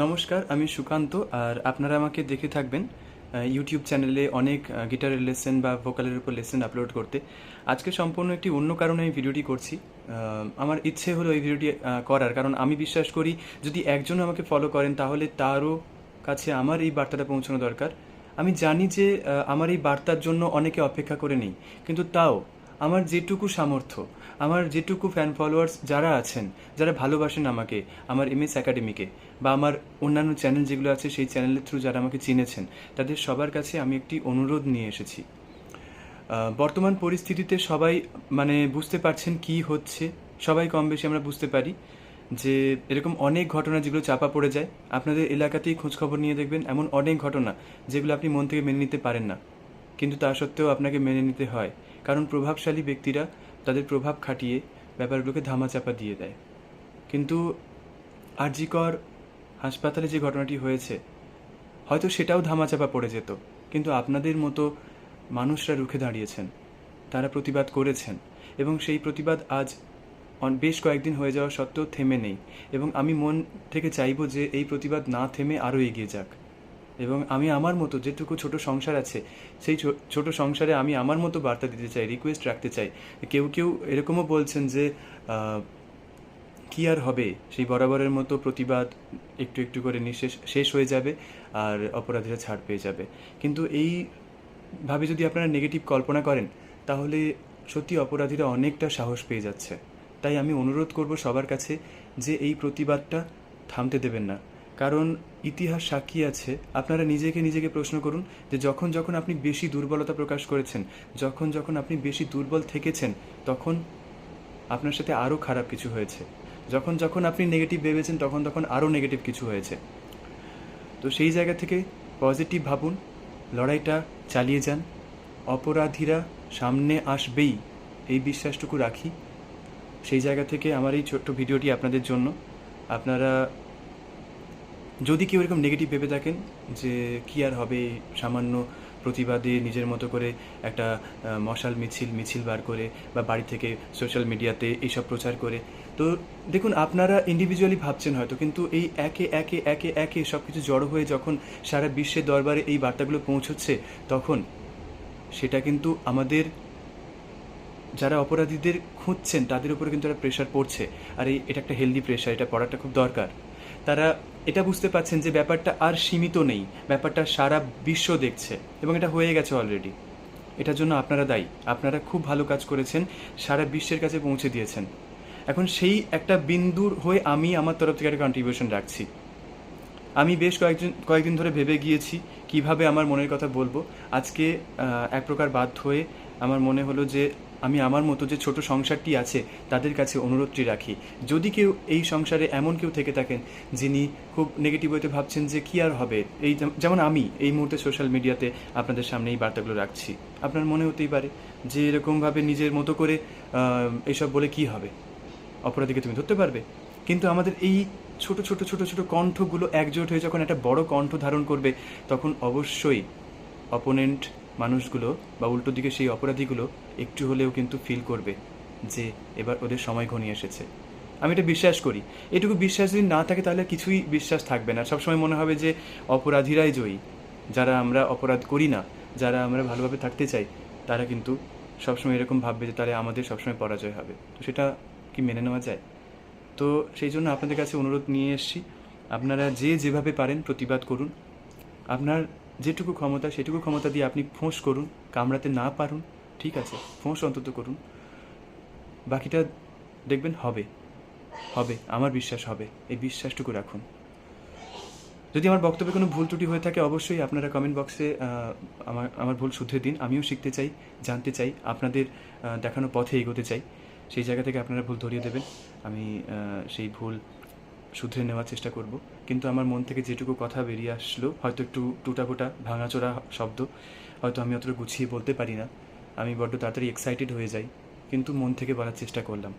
নমস্কার, আমি সুকান্ত আর আপনারা আমাকে দেখে থাকবেন ইউটিউব চ্যানেলে অনেক গিটারের লেসন বা ভোকালের উপর লেসেন আপলোড করতে। আজকে সম্পূর্ণ একটি অন্য কারণে আমি ভিডিওটি করছি। আমার ইচ্ছে হলো এই ভিডিওটি করার, কারণ আমি বিশ্বাস করি যদি একজন আমাকে ফলো করেন, তাহলে তারও কাছে আমার এই বার্তাটা পৌঁছানো দরকার। আমি জানি যে আমার এই বার্তার জন্য অনেকে অপেক্ষা করে নেই, কিন্তু তাও আমার যেটুকু সামর্থ্য, আমার যেটুকু ফ্যান ফলোয়ার্স যারা আছেন, যারা ভালোবাসেন আমাকে, আমার এম এস একাডেমিকে বা আমার অন্যান্য চ্যানেল যেগুলো আছে সেই চ্যানেলের থ্রু যারা আমাকে চিনেছেন, তাদের সবার কাছে আমি একটি অনুরোধ নিয়ে এসেছি। বর্তমান পরিস্থিতিতে সবাই মানে বুঝতে পারছেন কি হচ্ছে, সবাই কম বেশি আমরা বুঝতে পারি যে এরকম অনেক ঘটনা যেগুলো চাপা পড়ে যায়। আপনাদের এলাকাতেই খোঁজখবর নিয়ে দেখবেন এমন অনেক ঘটনা যেগুলো আপনি মন থেকে মেনে নিতে পারেন না। কিন্তু তা সত্ত্বেও আপনাকে মেনে নিতে হয়, কারণ প্রভাবশালী ব্যক্তিরা তাদের প্রভাব খাটিয়ে ব্যাপারগুলোকে ধামাচাপা দিয়ে দেয়। কিন্তু আরজিকর হাসপাতালে যে ঘটনাটি হয়েছে, হয়তো সেটাও ধামাচাপা পড়ে যেত, কিন্তু আপনাদের মতো মানুষরা রুখে দাঁড়িয়েছেন, তারা প্রতিবাদ করেছেন, এবং সেই প্রতিবাদ আজ বেশ কয়েকদিন হয়ে যাওয়া সত্ত্বেও থেমে নেই, এবং আমি মন থেকে চাইব যে এই প্রতিবাদ না থেমে আরও এগিয়ে যাক। এবং আমি আমার মতো যেটুকু ছোট সংসার আছে, সেই ছোট সংসারে আমি আমার মতো বার্তা দিতে চাই রিকোয়েস্ট রাখতে চাই। কেউ কেউ এরকমও বলছেন যে কি আর হবে? সেই বরাবরের মতো প্রতিবাদ একটু একটু করে নিঃশেষ শেষ হয়ে যাবে আর অপরাধীরা ছাড় পেয়ে যাবে। কিন্তু এই ভাবে যদি আপনারা নেগেটিভ কল্পনা করেন, তাহলে সত্যি অপরাধীরা অনেকটা সাহস পেয়ে যাচ্ছে। তাই আমি অনুরোধ করব সবার কাছে যে এই প্রতিবাদটা থামতে দেবেন না। কারণ ইতিহাস সাক্ষী আছে। আপনারা নিজেকে নিজেকে প্রশ্ন করুন যে যখন যখন আপনি বেশি দুর্বলতা প্রকাশ করেছেন, যখন যখন আপনি বেশি দুর্বল থেকেছেন, তখন আপনার সাথে আরও খারাপ কিছু হয়েছে। যখন যখন আপনি নেগেটিভ ভেবেছেন, তখন তখন আরও নেগেটিভ কিছু হয়েছে। তো সেই জায়গা থেকে পজিটিভ ভাবুন, লড়াইটা চালিয়ে যান। অপরাধীরা সামনে আসবেই, এই বিশ্বাসটুকু রাখি। সেই জায়গা থেকে আমার এই ছোট্ট ভিডিওটি আপনাদের জন্য। আপনারা যদি কেউ এরকম নেগেটিভ ভেবে থাকেন যে কি আর হবে, সামান্য প্রতিবাদে নিজের মতো করে একটা মশাল মিছিল মিছিল বার করে বা বাড়ি থেকে সোশ্যাল মিডিয়াতে এইসব প্রচার করে, তো দেখুন আপনারা ইন্ডিভিজুয়ালি ভাবছেন হয়তো, কিন্তু এই একে একে একে একে সব কিছু জড়ো হয়ে যখন সারা বিশ্বের দরবারে এই বার্তাগুলো পৌঁছচ্ছে, তখন সেটা কিন্তু আমাদের যারা অপরাধীদের খুঁজছেন তাদের উপরে কিন্তু একটা প্রেশার পড়ছে। আর এই এটা একটা হেলদি প্রেশার এটা পড়াটা খুব দরকার। তারা এটা বুঝতে পারছেন যে ব্যাপারটা আর সীমিত নেই। ব্যাপারটা সারা বিশ্ব দেখছে এবং এটা হয়ে গেছে অলরেডি এটার জন্য আপনারা দায়ী। আপনারা খুব ভালো কাজ করেছেন, সারা বিশ্বের কাছে পৌঁছে দিয়েছেন। এখন সেই একটা বিন্দুর হয়ে আমি আমার তরফ থেকে একটা কন্ট্রিবিউশন রাখছি। আমি বেশ কয়েকদিন কয়েকদিন ধরে ভেবে গিয়েছি কীভাবে আমার মনের কথা বলব। আজকে এক প্রকার বাধ্য হয়ে আমার মনে হলো যে আমি আমার মতো যে ছোট সংসারটি আছে, তাদের কাছে অনুরোধটি রাখি। যদি কেউ এই সংসারে এমন কেউ থেকে থাকেন, যিনি খুব নেগেটিভ হইতে ভাবছেন যে কি আর হবে, এই যেমন আমি এই মুহূর্তে সোশ্যাল মিডিয়াতে আপনাদের সামনে এই বার্তাগুলো রাখছি। আপনার মনে হতেই পারে যে এরকমভাবে নিজের মতো করে এইসব বলে কি হবে? অপরাধীকে তুমি ধরতে পারবে। কিন্তু আমাদের এই ছোট ছোট ছোট ছোট কণ্ঠগুলো একজোট হয়ে যখন একটা বড় কণ্ঠ ধারণ করবে, তখন অবশ্যই অপোনেন্ট মানুষগুলো বা উল্টো দিকে সেই অপরাধীগুলো একটু হলেও কিন্তু ফিল করবে যে এবার ওদের সময় ঘনিয়ে এসেছে। আমি এটা বিশ্বাস করি। এটুকু বিশ্বাস যদি না থাকে তাহলে কিছুই বিশ্বাস থাকবে না। সবসময় মনে হবে যে অপরাধীরাই জয়ী। যারা আমরা অপরাধ করি না, যারা আমরা ভালোভাবে থাকতে চাই, তারা কিন্তু সবসময় এরকম ভাববে যে তাহলে আমাদের সবসময় পরাজয় হবে। তো সেটা কি মেনে নেওয়া যায়? তো সেই জন্য আপনাদের কাছে অনুরোধ নিয়ে এসেছি। আপনারা যে যেভাবে পারেন প্রতিবাদ করুন। আপনার যেটুকু ক্ষমতা, সেটুকু ক্ষমতা দিয়ে আপনি ফোঁস করুন, কামড়াতে না পারুন, ঠিক আছে? ফোঁস অন্তত করুন। বাকিটা দেখবেন হবে। হবে, আমার বিশ্বাস হবে। এই বিশ্বাসটুকু রাখুন। যদি আমার বক্তব্যে কোনো ভুল ত্রুটি হয়ে থাকে, অবশ্যই আপনারা কমেন্ট বক্সে আমার আমার ভুল শুধরে দিন। আমিও শিখতে চাই, জানতে চাই, আপনাদের দেখানো পথে এগোতে চাই। সেই জায়গা থেকে আপনারা ভুল ধরিয়ে দেবেন। আমি সেই ভুল শুধরে নেওয়ার চেষ্টা করব। কিন্তু আমার মন থেকে যেটুকু কথা বেরিয়ে আসলো, হয়তো একটু টুটাফুটা, ভাঙাচোরা শব্দ, হয়তো আমি অতটা গুছিয়ে বলতে পারি না। আমি বড্ড তাড়াতাড়ি এক্সাইটেড হয়ে যাই, কিন্তু মন থেকে বলার চেষ্টা করলাম।